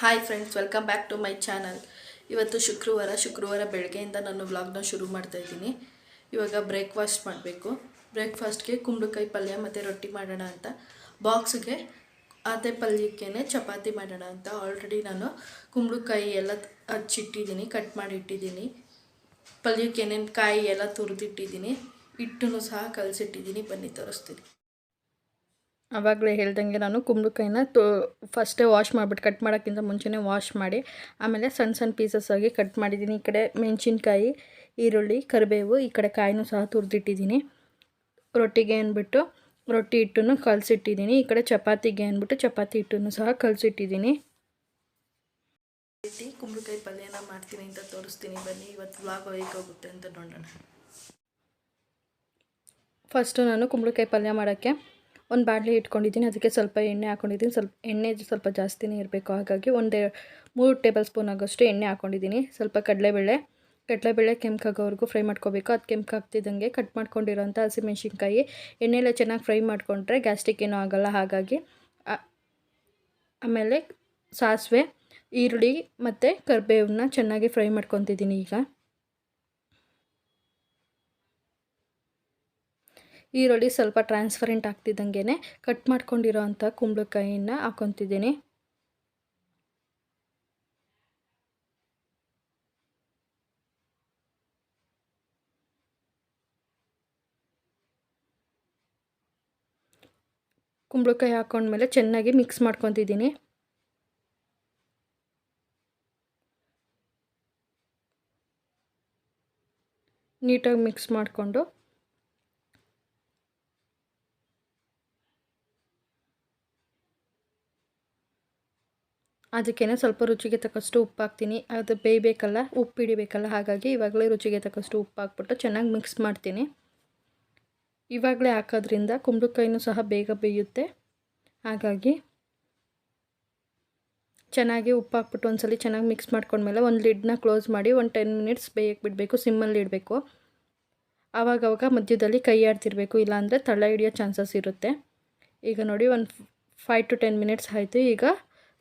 Hi friends welcome back to my channel ಇವತ್ತು ಶುಕ್ರವಾರ ಶುಕ್ರವಾರ ಬೆಳಗ್ಗೆಯಿಂದ ನಾನು ವ್ಲಾಗ್ನ ಶುರು ಮಾಡ್ತಾ ಇದ್ದೀನಿ. ಇವಾಗ ಬ್ರೇಕ್ಫಾಸ್ಟ್ ಮಾಡಬೇಕು. ಬ್ರೇಕ್ಫಾಸ್ಟ್ಗೆ ಕುಂಬಳಕಾಯಿ ಪಲ್ಯ ಮತ್ತು ರೊಟ್ಟಿ ಮಾಡೋಣ ಅಂತ. ಬಾಕ್ಸ್ಗೆ ಅದೇ ಪಲ್ಯಕ್ಕೇ ಚಪಾತಿ ಮಾಡೋಣ ಅಂತ. ಆಲ್ರೆಡಿ ನಾನು ಕುಂಬಳಕಾಯಿ ಎಲ್ಲ ಹಚ್ಚಿಟ್ಟಿದ್ದೀನಿ ಕಟ್ ಮಾಡಿ ಇಟ್ಟಿದ್ದೀನಿ. ಪಲ್ಯಕ್ಕೆ ಏನೇನು ಕಾಯಿ ಎಲ್ಲ ತುರಿದಿಟ್ಟಿದ್ದೀನಿ. ಹಿಟ್ಟನ್ನು ಸಹ ಕಲಸಿಟ್ಟಿದ್ದೀನಿ. ಬನ್ನಿ ತೋರಿಸ್ತೀನಿ. ಆವಾಗಲೇ ಹೇಳ್ದಂಗೆ ನಾನು ಕುಂಬಳಕಾಯಿನ ತೋ ಫಸ್ಟೇ ವಾಶ್ ಮಾಡಿಬಿಟ್ಟು ಕಟ್ ಮಾಡೋಕ್ಕಿಂತ ಮುಂಚೆನೇ ವಾಶ್ ಮಾಡಿ ಆಮೇಲೆ ಸಣ್ಣ ಸಣ್ಣ ಪೀಸಸ್ ಆಗಿ ಕಟ್ ಮಾಡಿದ್ದೀನಿ. ಈ ಕಡೆ ಮೆಣಸಿನ್ಕಾಯಿ ಈರುಳ್ಳಿ ಕರಿಬೇವು ಈ ಕಡೆ ಕಾಯಿನೂ ಸಹ ತುರಿದಿಟ್ಟಿದ್ದೀನಿ. ರೊಟ್ಟಿಗೆ ಅಂದ್ಬಿಟ್ಟು ರೊಟ್ಟಿ ಹಿಟ್ಟನ್ನು ಕಲಸಿಟ್ಟಿದ್ದೀನಿ. ಈ ಕಡೆ ಚಪಾತಿಗೆ ಅಂದ್ಬಿಟ್ಟು ಚಪಾತಿ ಹಿಟ್ಟನ್ನು ಸಹ ಕಲಸಿಟ್ಟಿದ್ದೀನಿ. ರೀತಿ ಕುಂಬಳಕಾಯಿ ಪಲ್ಯನ ಮಾಡ್ತೀನಿ ಅಂತ ತೋರಿಸ್ತೀನಿ. ಬನ್ನಿ ಇವತ್ತು ವ್ಲಾಗ್ ಹೇಗೋಗುತ್ತೆ ಅಂತ ನೋಡೋಣ. ಫಸ್ಟು ನಾನು ಕುಂಬಳಕಾಯಿ ಪಲ್ಯ ಮಾಡೋಕ್ಕೆ ಒಂದು ಬಾಣಲೆ ಇಟ್ಕೊಂಡಿದ್ದೀನಿ, ಅದಕ್ಕೆ ಸ್ವಲ್ಪ ಎಣ್ಣೆ ಹಾಕ್ಕೊಂಡಿದ್ದೀನಿ ಸ್ವಲ್ಪ ಎಣ್ಣೆ ಸ್ವಲ್ಪ ಜಾಸ್ತಿನೇ ಇರಬೇಕು, ಹಾಗಾಗಿ ಒಂದು ಮೂರು ಟೇಬಲ್ ಸ್ಪೂನ್ ಆಗೋಷ್ಟು ಎಣ್ಣೆ ಹಾಕ್ಕೊಂಡಿದ್ದೀನಿ ಸ್ವಲ್ಪ ಕಡಲೆಬೇಳೆ ಕಡಲೆಬೇಳೆ ಕೆಂಪಾಗೋವರೆಗೂ ಫ್ರೈ ಮಾಡ್ಕೋಬೇಕು. ಅದು ಕೆಂಪಾಗ್ತಿದ್ದಂಗೆ ಕಟ್ ಮಾಡ್ಕೊಂಡಿರೋಂಥ ಹಸಿಮೆಣ್ಸಿನ್ಕಾಯಿ ಎಣ್ಣೆಲ್ಲ ಚೆನ್ನಾಗಿ ಫ್ರೈ ಮಾಡಿಕೊಂಡ್ರೆ ಗ್ಯಾಸ್ಟಿಕ್ ಏನೂ ಆಗೋಲ್ಲ. ಹಾಗಾಗಿ ಆಮೇಲೆ ಸಾಸಿವೆ, ಈರುಳ್ಳಿ ಮತ್ತು ಕರಿಬೇವನ್ನ ಚೆನ್ನಾಗಿ ಫ್ರೈ ಮಾಡ್ಕೊತಿದ್ದೀನಿ ಈಗ. ಈರುಳ್ಳಿ ಸ್ವಲ್ಪ ಟ್ರಾನ್ಸ್ಪರೆಂಟ್ ಆಗ್ತಿದ್ದಂಗೆ ಕಟ್ ಮಾಡ್ಕೊಂಡಿರೋ ಅಂಥ ಹಾಕೊತಿದ್ದೀನಿ ಕುಂಬಳಕಾಯಿ ಹಾಕೊಂಡ್ಮೇಲೆ ಚೆನ್ನಾಗಿ ಮಿಕ್ಸ್ ಮಾಡ್ಕೊತಿದ್ದೀನಿ. ನೀಟಾಗಿ ಮಿಕ್ಸ್ ಮಾಡಿಕೊಂಡು ಅದಕ್ಕೇ ಸ್ವಲ್ಪ ರುಚಿಗೆ ತಕ್ಕಷ್ಟು ಉಪ್ಪು ಹಾಕ್ತೀನಿ ಅದು ಬೇಯಬೇಕಲ್ಲ, ಉಪ್ಪು ಹಿಡಿಬೇಕಲ್ಲ, ಹಾಗಾಗಿ ಇವಾಗಲೇ ರುಚಿಗೆ ತಕ್ಕಷ್ಟು ಉಪ್ಪು ಹಾಕ್ಬಿಟ್ಟು ಚೆನ್ನಾಗಿ ಮಿಕ್ಸ್ ಮಾಡ್ತೀನಿ. ಇವಾಗಲೇ ಹಾಕೋದ್ರಿಂದ ಕುಂಬಳಕಾಯಿನೂ ಸಹ ಬೇಗ ಬೇಯುತ್ತೆ. ಹಾಗಾಗಿ ಚೆನ್ನಾಗಿ ಉಪ್ಪು ಹಾಕ್ಬಿಟ್ಟು ಒಂದ್ಸಲ ಚೆನ್ನಾಗಿ ಮಿಕ್ಸ್ ಮಾಡ್ಕೊಂಡ್ಮೇಲೆ ಒಂದು ಲಿಡ್ನ ಕ್ಲೋಸ್ ಮಾಡಿ ಒಂದು ಟೆನ್ ಮಿನಿಟ್ಸ್ ಬೇಯಕ್ಕೆ ಬಿಡಬೇಕು ಸಿಮ್ಮಲ್ಲಿ ಇಡಬೇಕು. ಆವಾಗವಾಗ ಮಧ್ಯದಲ್ಲಿ ಕೈ ಆಡ್ತಿರಬೇಕು ಇಲ್ಲಾಂದರೆ ತಳ ಹಿಡಿಯೋ ಚಾನ್ಸಸ್ ಇರುತ್ತೆ. ಈಗ ನೋಡಿ ಒಂದು ಫೈವ್ ಟು ಟೆನ್ ಮಿನಿಟ್ಸ್ ಆಯಿತು. ಈಗ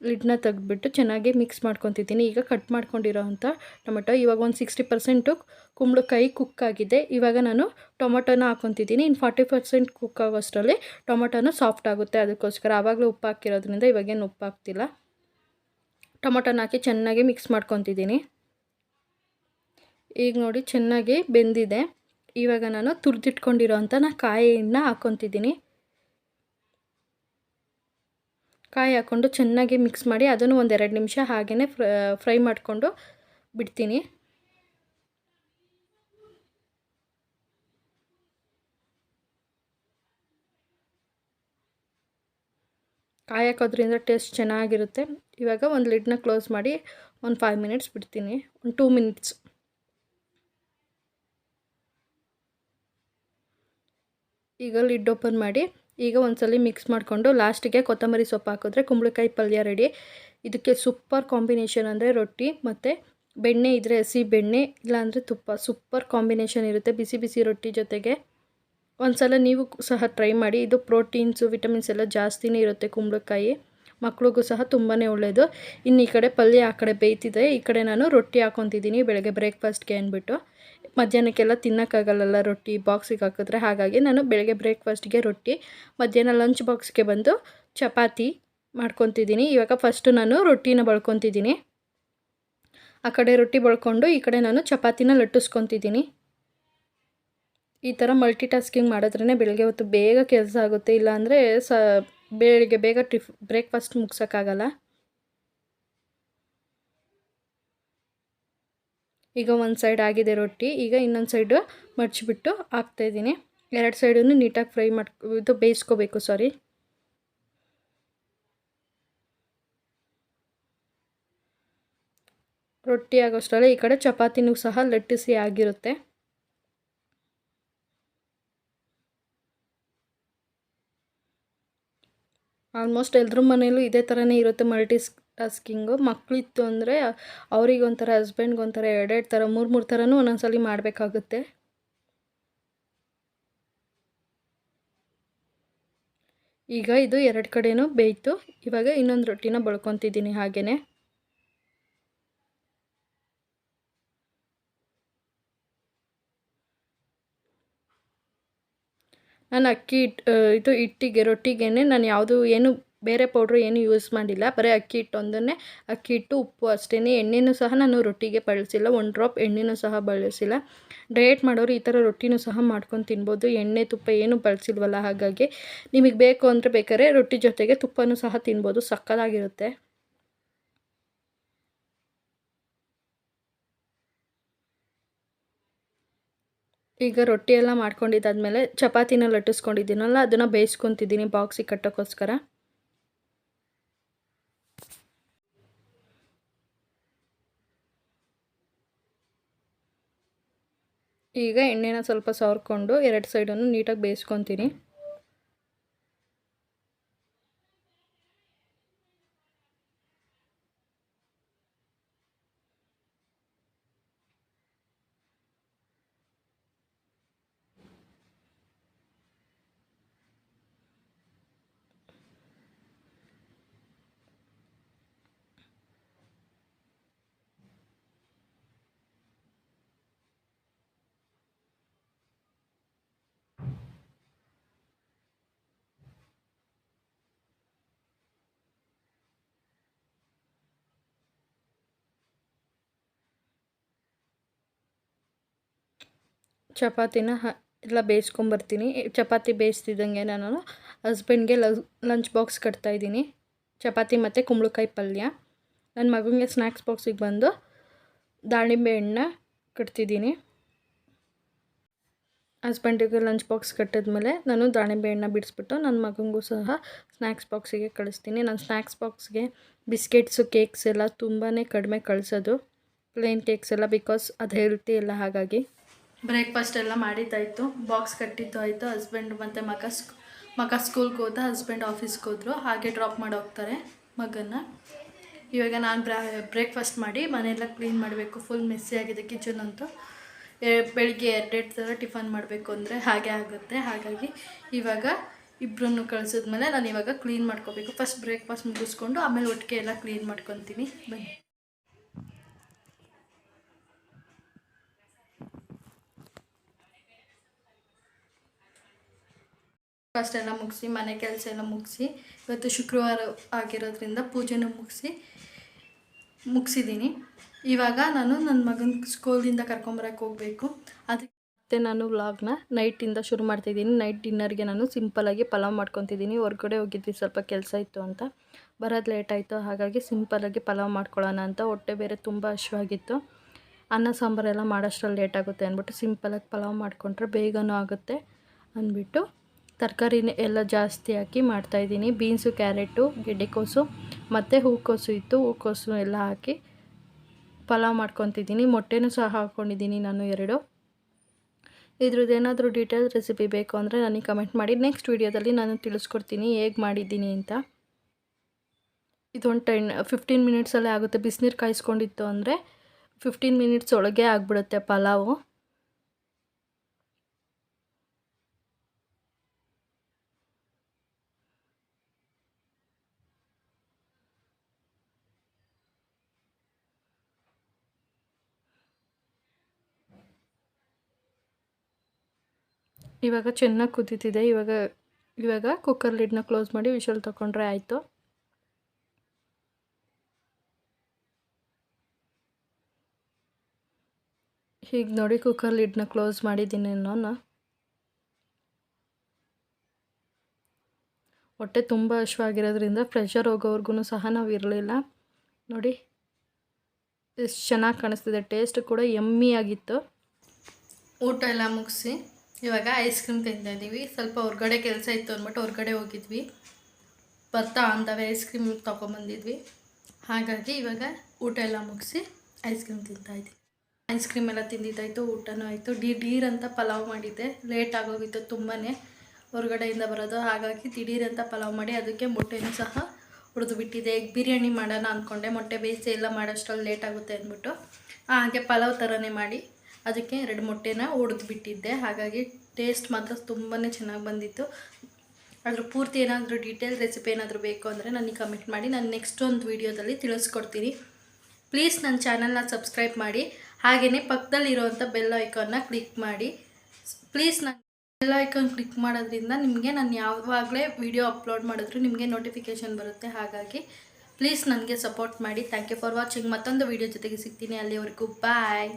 ಲಿಡ್ನ ತೆಗೆದ್ಬಿಟ್ಟು ಚೆನ್ನಾಗಿ ಮಿಕ್ಸ್ ಮಾಡ್ಕೊತಿದ್ದೀನಿ. ಈಗ ಕಟ್ ಮಾಡ್ಕೊಂಡಿರೋ ಅಂಥ ಟೊಮೆಟೊ ಇವಾಗ ಒಂದು ಸಿಕ್ಸ್ಟಿ ಪರ್ಸೆಂಟು ಕುಂಬಳಕಾಯಿ ಕುಕ್ ಆಗಿದೆ. ಇವಾಗ ನಾನು ಟೊಮೊಟೊನ ಹಾಕೊತಿದ್ದೀನಿ. ಇನ್ನು ಫಾರ್ಟಿ ಪರ್ಸೆಂಟ್ ಕುಕ್ ಆಗೋಷ್ಟರಲ್ಲಿ ಟೊಮೊಟೊನೂ ಸಾಫ್ಟ್ ಆಗುತ್ತೆ. ಅದಕ್ಕೋಸ್ಕರ ಆವಾಗಲೂ ಉಪ್ಪು ಹಾಕಿರೋದ್ರಿಂದ ಇವಾಗೇನು ಉಪ್ಪು ಹಾಕ್ತಿಲ್ಲ. ಟೊಮೊಟೊನ ಹಾಕಿ ಚೆನ್ನಾಗಿ ಮಿಕ್ಸ್ ಮಾಡ್ಕೊತಿದ್ದೀನಿ. ಈಗ ನೋಡಿ ಚೆನ್ನಾಗಿ ಬೆಂದಿದೆ. ಇವಾಗ ನಾನು ತುರಿದಿಟ್ಕೊಂಡಿರೋ ಅಂಥ ನಾನು ಕಾಯಿನ ಹಾಕ್ಕೊತಿದ್ದೀನಿ ಕಾಯಿ ಹಾಕ್ಕೊಂಡು ಚೆನ್ನಾಗಿ ಮಿಕ್ಸ್ ಮಾಡಿ ಅದನ್ನು ಒಂದು ಎರಡು ನಿಮಿಷ ಹಾಗೆಯೇ ಫ್ರೈ ಮಾಡಿಕೊಂಡು ಬಿಡ್ತೀನಿ. ಕಾಯಿ ಹಾಕೋದ್ರಿಂದ ಟೇಸ್ಟ್ ಚೆನ್ನಾಗಿರುತ್ತೆ. ಇವಾಗ ಒಂದು ಲಿಡ್ನ ಕ್ಲೋಸ್ ಮಾಡಿ ಒಂದು ಫೈವ್ ಮಿನಿಟ್ಸ್ ಬಿಡ್ತೀನಿ. ಒಂದು ಟೂ ಮಿನಿಟ್ಸ್ ಈಗ ಲಿಡ್ ಓಪನ್ ಮಾಡಿ ಈಗ ಒಂದ್ಸಲ ಮಿಕ್ಸ್ ಮಾಡಿಕೊಂಡು ಲಾಸ್ಟಿಗೆ ಕೊತ್ತಂಬರಿ ಸೊಪ್ಪು ಹಾಕಿದ್ರೆ ಕುಂಬಳಕಾಯಿ ಪಲ್ಯ ರೆಡಿ ಇದಕ್ಕೆ ಸೂಪರ್ ಕಾಂಬಿನೇಷನ್ ಅಂದರೆ ರೊಟ್ಟಿ ಮತ್ತು ಬೆಣ್ಣೆ ಇದ್ದರೆ ಹಸಿ ಬೆಣ್ಣೆ, ಇಲ್ಲಾಂದರೆ ತುಪ್ಪ. ಸೂಪರ್ ಕಾಂಬಿನೇಷನ್ ಇರುತ್ತೆ ಬಿಸಿ ಬಿಸಿ ರೊಟ್ಟಿ ಜೊತೆಗೆ. ಒಂದ್ಸಲ ನೀವು ಸಹ ಟ್ರೈ ಮಾಡಿ. ಇದು ಪ್ರೋಟೀನ್ಸು ವಿಟಮಿನ್ಸ್ ಎಲ್ಲ ಜಾಸ್ತಿನೇ ಇರುತ್ತೆ ಕುಂಬಳಕಾಯಿ. ಮಕ್ಳಿಗೂ ಸಹ ತುಂಬಾ ಒಳ್ಳೆಯದು ಇನ್ನು ಈ ಕಡೆ ಪಲ್ಯ ಆ ಕಡೆ ಬೇಯ್ತಿದೆ. ಈ ಕಡೆ ನಾನು ರೊಟ್ಟಿ ಹಾಕೊತಿದ್ದೀನಿ ಬೆಳಗ್ಗೆ ಬ್ರೇಕ್ಫಾಸ್ಟ್ಗೆ ಅಂದ್ಬಿಟ್ಟು. ಮಧ್ಯಾಹ್ನಕ್ಕೆಲ್ಲ ತಿನ್ನೋಕ್ಕಾಗಲ್ಲ ರೊಟ್ಟಿ ಬಾಕ್ಸಿಗೆ ಹಾಕಿದ್ರೆ ಹಾಗಾಗಿ ನಾನು ಬೆಳಗ್ಗೆ ಬ್ರೇಕ್ಫಾಸ್ಟ್ಗೆ ರೊಟ್ಟಿ, ಮಧ್ಯಾಹ್ನ ಲಂಚ್ ಬಾಕ್ಸ್ಗೆ ಬಂದು ಚಪಾತಿ ಮಾಡ್ಕೊತಿದ್ದೀನಿ. ಇವಾಗ ಫಸ್ಟು ನಾನು ರೊಟ್ಟಿನ ಬಳ್ಕೊತಿದ್ದೀನಿ. ಆ ಕಡೆ ರೊಟ್ಟಿ ಬಳ್ಕೊಂಡು ಈ ಕಡೆ ನಾನು ಚಪಾತಿನ ಲಟ್ಟಿಸ್ಕೊತಿದ್ದೀನಿ. ಈ ಥರ ಮಲ್ಟಿ ಟಾಸ್ಕಿಂಗ್ ಮಾಡಿದ್ರೇ ಬೆಳಗ್ಗೆ ಹೊತ್ತು ಬೇಗ ಕೆಲಸ ಆಗುತ್ತೆ. ಇಲ್ಲಾಂದರೆ ಸ ಬೆಳಿಗ್ಗೆ ಬೇಗ ಟಿಫ್, ಬ್ರೇಕ್ಫಾಸ್ಟ್ ಮುಗ್ಸೋಕ್ಕಾಗಲ್ಲ? ಈಗ ಒಂದು ಸೈಡ್ ಆಗಿದೆ ರೊಟ್ಟಿ, ಈಗ ಇನ್ನೊಂದು ಸೈಡು ಮಡ್ಚಿಬಿಟ್ಟು ಹಾಕ್ತಾಯಿದ್ದೀನಿ ಎರಡು ಸೈಡನ್ನು ನೀಟಾಗಿ ಫ್ರೈ ಮಾಡಿ ಇದು ಬೇಯಿಸ್ಕೋಬೇಕು ಸಾರಿ ರೊಟ್ಟಿ ಆಗೋಷ್ಟರಲ್ಲೇ ಈ ಕಡೆ ಚಪಾತಿನೂ ಸಹ ಲಟ್ಟಿಸಿ ಆಗಿರುತ್ತೆ. ಆಲ್ಮೋಸ್ಟ್ ಎಲ್ಲರ ಮನೇಲೂ ಇದೇ ಥರನೇ ಇರುತ್ತೆ ಮಲ್ಟಿ ಟಾಸ್ಕಿಂಗು ಮಕ್ಕಳಿತ್ತು ಅಂದರೆ ಅವರಿಗೊಂಥರ ಒಂಥರ ಹಸ್ಬೆಂಡ್ಗೆ ಒಂಥರ ಎರಡೆರಡು ಥರ, ಮೂರು ಮೂರು ಥರನೂ ಒಂದೊಂದ್ಸಲಿ ಮಾಡಬೇಕಾಗುತ್ತೆ. ಈಗ ಇದು ಎರಡು ಕಡೆಯೂ ಬೇಯಿತು. ಇವಾಗ ಇನ್ನೊಂದು ರೊಟ್ಟಿನ ಬಳ್ಕೊತಿದ್ದೀನಿ ಹಾಗೆಯೇ ನಾನು ಅಕ್ಕಿ ಹಿಟ್ಟು ಇದು ಹಿಟ್ಟಿಗೆ ರೊಟ್ಟಿಗೆ ನಾನು ಯಾವುದು ಏನು ಬೇರೆ ಪೌಡ್ರು ಏನು ಯೂಸ್ ಮಾಡಿಲ್ಲ. ಬರೀ ಅಕ್ಕಿ ಹಿಟ್ಟು ಒಂದನ್ನೇ ಅಕ್ಕಿ ಹಿಟ್ಟು ಉಪ್ಪು ಅಷ್ಟೇ ಎಣ್ಣೆನೂ ಸಹ ನಾನು ರೊಟ್ಟಿಗೆ ಬಳಸಿಲ್ಲ. ಒಂದು ಡ್ರಾಪ್ ಎಣ್ಣೆನೂ ಸಹ ಬಳಸಿಲ್ಲ. ಡಯಟ್ ಮಾಡೋರು ಈ ಥರ ರೊಟ್ಟಿನೂ ಸಹ ಮಾಡ್ಕೊಂಡು ತಿನ್ಬೋದು. ಎಣ್ಣೆ ತುಪ್ಪ ಏನು ಬಳಸಿಲ್ವಲ್ಲ ಹಾಗಾಗಿ. ನಿಮಗೆ ಬೇಕು ಅಂದರೆ ಬೇಕಾದ್ರೆ ರೊಟ್ಟಿ ಜೊತೆಗೆ ತುಪ್ಪನೂ ಸಹ ತಿನ್ಬೋದು. ಸಕ್ಕತ್ತಾಗಿರುತ್ತೆ. ಈಗ ರೊಟ್ಟಿ ಎಲ್ಲ ಮಾಡ್ಕೊಂಡಿದ್ದಾದ್ಮೇಲೆ ಚಪಾತಿನ ಲಟ್ಟಿಸ್ಕೊಂಡಿದ್ದೀನಲ್ಲ, ಅದನ್ನು ಬೇಯಿಸ್ಕೊತಿದ್ದೀನಿ ಬಾಕ್ಸಿಗೆ ಕಟ್ಟೋಕ್ಕೋಸ್ಕರ ಈಗ ಎಣ್ಣೆನ ಸ್ವಲ್ಪ ಸವರ್ಕೊಂಡು ಎರಡು ಸೈಡನ್ನು ನೀಟಾಗಿ ಬೇಯಿಸ್ಕೊತೀನಿ. ಚಪಾತಿನ ಎಲ್ಲ ಬೇಯಿಸ್ಕೊಂಬರ್ತೀನಿ. ಚಪಾತಿ ಬೇಯಿಸ್ತಿದ್ದಂಗೆ ನಾನು ಹಸ್ಬೆಂಡ್ಗೆ ಲಂಚ್ ಬಾಕ್ಸ್ ಕಟ್ತಾಯಿದ್ದೀನಿ. ಚಪಾತಿ ಮತ್ತು ಕುಂಬಳಕಾಯಿ ಪಲ್ಯ. ನನ್ನ ಮಗನಿಗೆ ಸ್ನ್ಯಾಕ್ಸ್ ಬಾಕ್ಸಿಗೆ ಬಂದು ದಾಳಿಂಬೆ ಹಣ್ಣು ಕಟ್ತಿದ್ದೀನಿ. ಹಸ್ಬೆಂಡಿಗೆ ಲಂಚ್ ಬಾಕ್ಸ್ ಕಟ್ಟಿದ್ಮೇಲೆ ನಾನು ದಾಳಿಂಬೆ ಹಣ್ಣ ಬಿಡಿಸ್ಬಿಟ್ಟು ನನ್ನ ಮಗನಿಗೂ ಸಹ ಸ್ನ್ಯಾಕ್ಸ್ ಬಾಕ್ಸಿಗೆ ಕಳಿಸ್ತೀನಿ. ನಾನು ಸ್ನ್ಯಾಕ್ಸ್ ಬಾಕ್ಸ್ಗೆ ಬಿಸ್ಕೆಟ್ಸು ಕೇಕ್ಸ್ ಎಲ್ಲ ತುಂಬಾ ಕಡಿಮೆ ಕಳಿಸೋದು. ಪ್ಲೇನ್ ಕೇಕ್ಸ್ ಎಲ್ಲ ಬಿಕಾಸ್ ಅದು ಹೆಲ್ತಿ ಎಲ್ಲ ಹಾಗಾಗಿ. ಬ್ರೇಕ್ಫಾಸ್ಟ್ ಎಲ್ಲ ಮಾಡಿದ್ದಾಯಿತು ಬಾಕ್ಸ್ ಕಟ್ಟಿದ್ದು ಆಯಿತು. ಹಸ್ಬೆಂಡ್ ಮತ್ತು ಮಗ ಸ್ಕ್ ಮಗ ಸ್ಕೂಲ್ಗೆ ಹೋದ ಹಸ್ಬೆಂಡ್ ಆಫೀಸ್ಗೆ ಹೋದ್ರು. ಹಾಗೆ ಡ್ರಾಪ್ ಮಾಡಿ ಹೋಗ್ತಾರೆ ಮಗನ ಇವಾಗ ನಾನು ಬ್ರಾ ಬ್ರೇಕ್ಫಾಸ್ಟ್ ಮಾಡಿ ಮನೆಯೆಲ್ಲ ಕ್ಲೀನ್ ಮಾಡಬೇಕು. ಫುಲ್ ಮೆಸ್ಸಿ ಆಗಿದೆ ಕಿಚನ್ ಅಂತೂ. ಬೆಳಿಗ್ಗೆ ಎರಡೆರಡು ಥರ ಟಿಫನ್ ಮಾಡಬೇಕು ಅಂದರೆ ಹಾಗೆ ಆಗುತ್ತೆ. ಹಾಗಾಗಿ ಇವಾಗ ಇಬ್ಬರನ್ನು ಕಳಿಸಿದ್ಮೇಲೆ ನಾನು ಇವಾಗ ಕ್ಲೀನ್ ಮಾಡ್ಕೋಬೇಕು. ಫಸ್ಟ್ ಬ್ರೇಕ್ಫಾಸ್ಟ್ ಮುಗಿಸ್ಕೊಂಡು ಆಮೇಲೆ ಒಟ್ಟಿಗೆ ಎಲ್ಲ ಕ್ಲೀನ್ ಮಾಡ್ಕೊತೀನಿ. ಬನ್ನಿ. ಫಸ್ಟ್ ಎಲ್ಲ ಮುಗಿಸಿ, ಮನೆ ಕೆಲಸ ಎಲ್ಲ ಮುಗಿಸಿ, ಇವತ್ತು ಶುಕ್ರವಾರ ಆಗಿರೋದ್ರಿಂದ ಪೂಜೆನೂ ಮುಗಿಸಿ, ಮುಗಿಸಿದ್ದೀನಿ. ಇವಾಗ ನಾನು ನನ್ನ ಮಗನ ಸ್ಕೂಲಿಂದ ಕರ್ಕೊಂಬರಕ್ಕೆ ಹೋಗಬೇಕು. ಅದಕ್ಕೆ ಮತ್ತೆ ನಾನು ವ್ಲಾಗ್ನ ನೈಟಿಂದ ಶುರು ಮಾಡ್ತಿದ್ದೀನಿ ನೈಟ್ ಡಿನ್ನರ್ಗೆ ನಾನು ಸಿಂಪಲಾಗಿ ಪಲಾವ್ ಮಾಡ್ಕೊತಿದ್ದೀನಿ. ಹೊರ್ಗಡೆ ಹೋಗಿದ್ವಿ, ಸ್ವಲ್ಪ ಕೆಲಸ ಇತ್ತು ಅಂತ. ಬರೋದು ಲೇಟ್ ಆಯಿತು, ಹಾಗಾಗಿ ಸಿಂಪಲಾಗಿ ಪಲಾವ್ ಮಾಡ್ಕೊಳ್ಳೋಣ ಅಂತ. ಹೊಟ್ಟೆ ಬೇರೆ ತುಂಬ ಹಶ್ವಾಗಿತ್ತು ಅನ್ನ ಸಾಂಬಾರೆಲ್ಲ ಮಾಡೋಷ್ಟ್ರಲ್ಲಿ ಲೇಟ್ ಆಗುತ್ತೆ ಅಂದ್ಬಿಟ್ಟು ಸಿಂಪಲಾಗಿ ಪಲಾವ್ ಮಾಡಿಕೊಂಡ್ರೆ ಬೇಗನೂ ಆಗುತ್ತೆ ಅಂದ್ಬಿಟ್ಟು ತರಕಾರಿನ ಎಲ್ಲ ಜಾಸ್ತಿ ಹಾಕಿ ಮಾಡ್ತಾಯಿದ್ದೀನಿ ಬೀನ್ಸು, ಕ್ಯಾರೆಟು ಗೆಡ್ಡೆಕೋಸು ಮತ್ತು ಹೂಕೋಸು ಇತ್ತು. ಹೂಕೋಸು ಎಲ್ಲ ಹಾಕಿ ಪಲಾವ್ ಮಾಡ್ಕೊತಿದ್ದೀನಿ. ಮೊಟ್ಟೆನೂ ಸಹ ಹಾಕ್ಕೊಂಡಿದ್ದೀನಿ ನಾನು ಎರಡು. ಇದ್ರದ್ದು ಏನಾದರೂ ಡೀಟೇಲ್ ರೆಸಿಪಿ ಬೇಕು ಅಂದರೆ ನನಗೆ ಕಮೆಂಟ್ ಮಾಡಿ. ನೆಕ್ಸ್ಟ್ ವೀಡಿಯೋದಲ್ಲಿ ನಾನು ತಿಳಿಸ್ಕೊಡ್ತೀನಿ ಹೇಗೆ ಮಾಡಿದ್ದೀನಿ ಅಂತ. ಇದೊಂದು ಟೆನ್, ಫಿಫ್ಟೀನ್ ಮಿನಿಟ್ಸಲ್ಲೇ ಆಗುತ್ತೆ. ಬಿಸಿನೀರು ಕಾಯಿಸ್ಕೊಂಡಿತ್ತು ಅಂದರೆ ಫಿಫ್ಟೀನ್ ಮಿನಿಟ್ಸ್ ಒಳಗೆ ಆಗಿಬಿಡುತ್ತೆ ಪಲಾವು. ಇವಾಗ ಚೆನ್ನಾಗಿ ಕುದೀತಿದೆ. ಇವಾಗ ಇವಾಗ ಕುಕ್ಕರ್ ಲಿಡ್ನ ಕ್ಲೋಸ್ ಮಾಡಿ ವಿಶಲ್ ತೊಗೊಂಡ್ರೆ ಆಯಿತು. ಹೀಗೆ ನೋಡಿ ಕುಕ್ಕರ್ ಲಿಡ್ನ ಕ್ಲೋಸ್ ಮಾಡಿದ್ದೀನಿ ನಾನು. ಹೊಟ್ಟೆ ತುಂಬ ಹಶ್ವಾಗಿರೋದ್ರಿಂದ ಪ್ರೆಷರ್ ಹೋಗೋವ್ರಿಗೂ ಸಹ ನಾವು ಇರಲಿಲ್ಲ. ನೋಡಿ, ಎಷ್ಟು ಚೆನ್ನಾಗಿ ಕಾಣಿಸ್ತಿದೆ. ಟೇಸ್ಟ್ ಕೂಡ ಎಮ್ಮಿ ಆಗಿತ್ತು. ಊಟ ಎಲ್ಲ ಮುಗಿಸಿ. ಇವಾಗ ಐಸ್ ಕ್ರೀಮ್ ತಿಂತಾ ಇದ್ದೀವಿ ಸ್ವಲ್ಪ ಹೊರ್ಗಡೆ ಕೆಲಸ ಇತ್ತು ಅಂದ್ಬಿಟ್ಟು ಹೊರ್ಗಡೆ ಹೋಗಿದ್ವಿ. ಬರ್ತಾ ಅಂದವೆ ಐಸ್ ಕ್ರೀಮ್ ತೊಗೊಂಬಂದಿದ್ವಿ. ಹಾಗಾಗಿ ಇವಾಗ ಊಟ ಎಲ್ಲ ಮುಗಿಸಿ ಐಸ್ ಕ್ರೀಮ್ ತಿಂತಾ ಇದ್ದೀವಿ ಐಸ್ ಕ್ರೀಮ್ ಎಲ್ಲ ತಿಂದಿದ್ದಾಯಿತು, ಊಟನೂ ಆಯಿತು. ಡಿ ಅಂತ ಪಲಾವ್ ಮಾಡಿದ್ದೆ. ಲೇಟ್ ಆಗೋಗಿತ್ತು ತುಂಬಾ ಹೊರಗಡೆಯಿಂದ ಬರೋದು. ಹಾಗಾಗಿ ದಿಢೀರಂತ ಪಲಾವ್ ಮಾಡಿ ಅದಕ್ಕೆ ಮೊಟ್ಟೆನೂ ಸಹ ಹುರಿದು ಬಿಟ್ಟಿದೆ ಎಗ್ ಬಿರಿಯಾನಿ ಮಾಡೋಣ ಅಂದ್ಕೊಂಡೆ ಮೊಟ್ಟೆ ಬೇಯಿಸಿ ಎಲ್ಲ ಮಾಡೋಷ್ಟರಲ್ಲಿ ಲೇಟ್ ಆಗುತ್ತೆ ಅಂದ್ಬಿಟ್ಟು. ಹಾಗೆ ಪಲಾವ್ ಥರನೇ ಮಾಡಿ. ಅದಕ್ಕೆ ಎರಡು ಮೊಟ್ಟೆನ ಒಡೆದು ಬಿಟ್ಟಿದ್ದೆ. ಹಾಗಾಗಿ ಟೇಸ್ಟ್ ಮಾತ್ರ ತುಂಬಾ ಚೆನ್ನಾಗಿ ಬಂದಿತ್ತು. ಅದ್ರ ಪೂರ್ತಿ ಏನಾದರೂ ಡೀಟೇಲ್ ರೆಸಿಪಿ ಏನಾದರೂ ಬೇಕು ಅಂದರೆ ನನಗೆ ಕಮೆಂಟ್ ಮಾಡಿ. ನಾನು ನೆಕ್ಸ್ಟ್ ಒಂದು ವೀಡಿಯೋದಲ್ಲಿ ತಿಳಿಸ್ಕೊಡ್ತೀನಿ. ಪ್ಲೀಸ್ ನನ್ನ ಚಾನಲ್ನ ಸಬ್ಸ್ಕ್ರೈಬ್ ಮಾಡಿ. ಹಾಗೆಯೇ ಪಕ್ಕದಲ್ಲಿರುವಂಥ ಬೆಲ್ ಐಕಾನ್ನ ಕ್ಲಿಕ್ ಮಾಡಿ. ಪ್ಲೀಸ್ ನನ್ನ ಬೆಲ್ ಐಕಾನ್ ಕ್ಲಿಕ್ ಮಾಡೋದ್ರಿಂದ ನಿಮಗೆ ನಾನು ಯಾವಾಗಲೇ ವಿಡಿಯೋ ಅಪ್ಲೋಡ್ ಮಾಡಿದ್ರು ನಿಮಗೆ ನೋಟಿಫಿಕೇಷನ್ ಬರುತ್ತೆ. ಹಾಗಾಗಿ ಪ್ಲೀಸ್ ನನಗೆ ಸಪೋರ್ಟ್ ಮಾಡಿ. ಥ್ಯಾಂಕ್ ಯು ಫಾರ್ ವಾಚಿಂಗ್ ಮತ್ತೊಂದು ವೀಡಿಯೋ ಜೊತೆಗೆ ಸಿಗ್ತೀನಿ. ಅಲ್ಲಿವರೆಗೂ ಬಾಯ್